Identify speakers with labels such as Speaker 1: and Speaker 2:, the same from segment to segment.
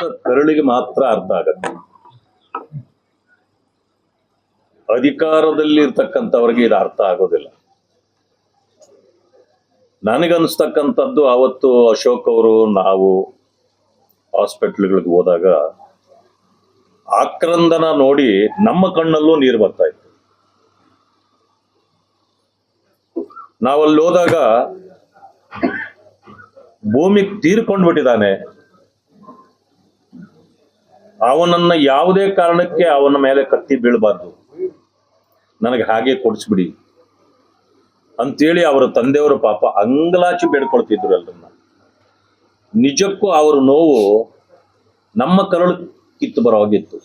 Speaker 1: ಸ್ವಂತ ಕರಳಿಗೆ ಮಾತ್ರ ಅರ್ಥ ಆಗತ್ತೆ. ಅಧಿಕಾರದಲ್ಲಿ ಇರ್ತಕ್ಕಂಥವ್ರಿಗೆ ಇದು ಅರ್ಥ ಆಗೋದಿಲ್ಲ. ನನಗನ್ಸ್ತಕ್ಕಂಥದ್ದು ಅವತ್ತು ಅಶೋಕ್ ಅವರು ನಾವು ಹಾಸ್ಪಿಟ್ಲ್ಗಳಿಗೆ ಹೋದಾಗ ಆಕ್ರಂದನ ನೋಡಿ ನಮ್ಮ ಕಣ್ಣಲ್ಲೂ ನೀರು ಬರ್ತಾ ಇತ್ತು. ನಾವಲ್ಲಿ ಹೋದಾಗ ಭೂಮಿಗೆ ತೀರ್ಕೊಂಡ್ಬಿಟ್ಟಿದ್ದಾನೆ. ಅವನನ್ನ ಯಾವುದೇ ಕಾರಣಕ್ಕೆ ಅವನ ಮೇಲೆ ಕತ್ತಿ ಬೀಳಬಾರ್ದು. ನನಗೆ ಹಾಗೆ ಕೊಡಿಸ್ಬಿಡಿ. ಅಂತೇಳಿ ಅವರ ತಂದೆಯವರು ಪಾಪ ಅಂಗಲಾಚಿ ಬೇಡ್ಕೊಳ್ತಿದ್ರು ಎಲ್ಲರನ್ನ ನಿಜಕ್ಕೂ ಅವರ ನೋವು ನಮ್ಮ ಕರಳು ಕಿತ್ತು ಬರೋವಾಗಿತ್ತು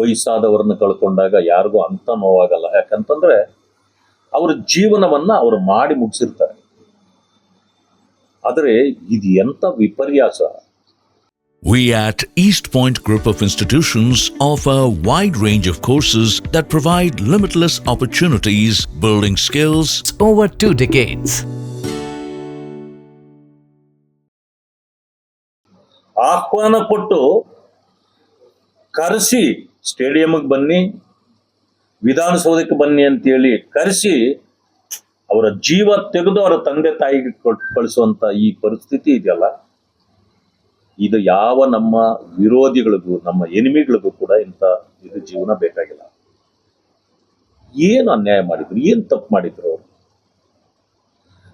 Speaker 1: ವಯಸ್ಸಾದವ್ರನ್ನ ಕಳ್ಕೊಂಡಾಗ ಯಾರಿಗೂ ಅಂತ ನೋವಾಗಲ್ಲ. ಯಾಕಂತಂದ್ರೆ ಅವರ ಜೀವನವನ್ನ ಅವರು ಮಾಡಿ ಮುಗಿಸಿರ್ತಾರೆ. ಆದರೆ ಇದು ಎಂಥ ವಿಪರ್ಯಾಸ.
Speaker 2: We at East Point Group of Institutions offer a wide range of courses that provide limitless opportunities, building skills,
Speaker 3: over two decades.
Speaker 1: ಆಹ್ವಾನ ಕೊಟ್ಟು ಕರೆಸಿ ಸ್ಟೇಡಿಯಂಗೆ ಬನ್ನಿ ವಿಧಾನಸೌಧಕ್ಕೆ ಬನ್ನಿ ಅಂತೇಳಿ ಕರೆಸಿ ಅವರ ಜೀವ ತೆಗೆದು ಅವರ ತಂದೆ ತಾಯಿಗೆ ಕೊಟ್ಟು ಕಳಿಸುವಂತ ಈ ಪರಿಸ್ಥಿತಿ ಇದೆಯಲ್ಲ ಇದು ಯಾವ ನಮ್ಮ ವಿರೋಧಿಗಳಿಗೂ, ನಮ್ಮ ಎನಿಮಿಗಳಿಗೂ ಕೂಡ ಇಂಥ ಇದು ಜೀವನ ಬೇಕಾಗಿಲ್ಲ. ಏನು ಅನ್ಯಾಯ ಮಾಡಿದ್ರು, ಏನು ತಪ್ಪು ಮಾಡಿದ್ರು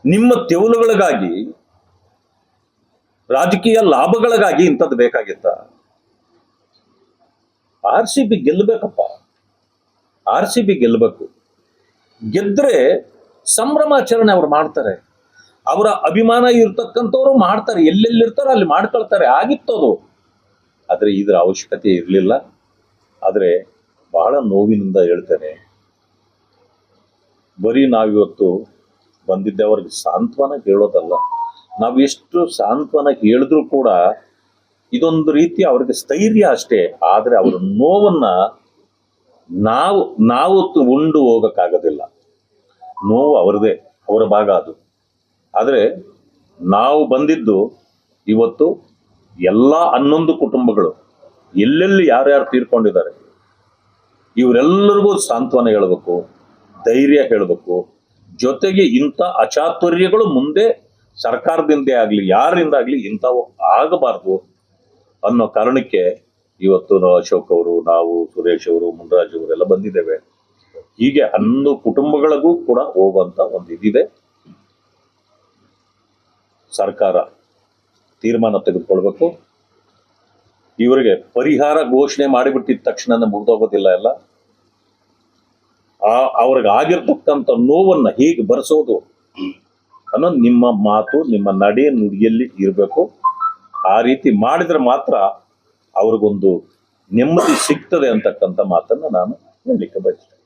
Speaker 1: ನಿಮ್ಮ ತೆವಲುಗಳಿಗಾಗಿ, ರಾಜಕೀಯ ಲಾಭಗಳಿಗಾಗಿ ಇಂಥದ್ದು ಬೇಕಾಗಿತ್ತ? ಆರ್ ಸಿ ಬಿ ಗೆಲ್ಲಬೇಕಪ್ಪ. ಆರ್ ಸಿ ಬಿ ಗೆಲ್ಲಬೇಕು. ಗೆದ್ರೆ ಸಂಭ್ರಮಾಚರಣೆ ಅವ್ರು ಮಾಡ್ತಾರೆ. ಅವರ ಅಭಿಮಾನ ಇರ್ತಕ್ಕಂಥವ್ರು ಮಾಡ್ತಾರೆ. ಎಲ್ಲೆಲ್ಲಿರ್ತಾರೋ ಅಲ್ಲಿ ಮಾಡ್ಕೊಳ್ತಾರೆ. ಆಗಿತ್ತು ಅದು. ಆದರೆ ಇದರ ಅವಶ್ಯಕತೆ ಇರಲಿಲ್ಲ. ಆದರೆ ಬಹಳ ನೋವಿನಿಂದ ಹೇಳ್ತೇನೆ, ಬರೀ ನಾವಿವತ್ತು ಬಂದಿದ್ದೆ ಅವ್ರಿಗೆ ಸಾಂತ್ವನ ಹೇಳೋದಲ್ಲ ನಾವು ಎಷ್ಟು ಸಾಂತ್ವನ ಹೇಳಿದ್ರೂ ಕೂಡ ಇದೊಂದು ರೀತಿ ಅವ್ರಿಗೆ ಸ್ಥೈರ್ಯ ಅಷ್ಟೇ. ಆದರೆ ಅವರ ನೋವನ್ನು ನಾವು ನಾವು ಉಂಡು ಹೋಗೋಕ್ಕಾಗೋದಿಲ್ಲ. ನೋವು ಅವರದೇ ಅವರ ಭಾಗ ಅದು. ಆದರೆ ನಾವು ಬಂದಿದ್ದು ಇವತ್ತು ಎಲ್ಲ ಹನ್ನೊಂದು ಕುಟುಂಬಗಳು ಎಲ್ಲೆಲ್ಲಿ ಯಾರ್ಯಾರು ತೀರ್ಕೊಂಡಿದ್ದಾರೆ, ಇವರೆಲ್ಲರಿಗೂ ಸಾಂತ್ವನ ಹೇಳಬೇಕು, ಧೈರ್ಯ ಹೇಳಬೇಕು. ಜೊತೆಗೆ ಇಂಥ ಅಚಾತುರ್ಯಗಳು ಮುಂದೆ ಸರ್ಕಾರದಿಂದೇ ಆಗಲಿ, ಯಾರಿಂದ ಆಗಲಿ ಇಂಥವು ಆಗಬಾರ್ದು ಅನ್ನೋ ಕಾರಣಕ್ಕೆ ಇವತ್ತು ಅಶೋಕ್ ಅವರು, ನಾವು ಸುರೇಶ್ ಅವರು, ಮುನ್ರಾಜ್ ಅವರೆಲ್ಲ ಬಂದಿದ್ದೇವೆ. ಹೀಗೆ ಹನ್ನೊಂದು ಕುಟುಂಬಗಳಿಗೂ ಕೂಡ ಹೋಗುವಂತ ಒಂದು ಇದಿದೆ ಸರ್ಕಾರ ತೀರ್ಮಾನ ತೆಗೆದುಕೊಳ್ಬೇಕು. ಇವರಿಗೆ ಪರಿಹಾರ ಘೋಷಣೆ ಮಾಡಿಬಿಟ್ಟಿದ ತಕ್ಷಣ ಮುಗ್ದೋಗೋದಿಲ್ಲ ಎಲ್ಲ. ಆ, ಅವ್ರಿಗೆ ಆಗಿರ್ತಕ್ಕಂಥ ನೋವನ್ನ ಹೀಗೆ ಬರೆಸೋದು? ಅನ್ನೋದು ನಿಮ್ಮ ಮಾತು, ನಿಮ್ಮ ನಡೆ ನುಡಿಯಲ್ಲಿ ಇರಬೇಕು. ಆ ರೀತಿ ಮಾಡಿದ್ರೆ ಮಾತ್ರ ಅವ್ರಿಗೊಂದು ನೆಮ್ಮದಿ ಸಿಗ್ತದೆ ಅಂತಕ್ಕಂಥ ಮಾತನ್ನು ನಾನು ಹೇಳಲಿಕ್ಕೆ ಬಯಸ್ತೇನೆ.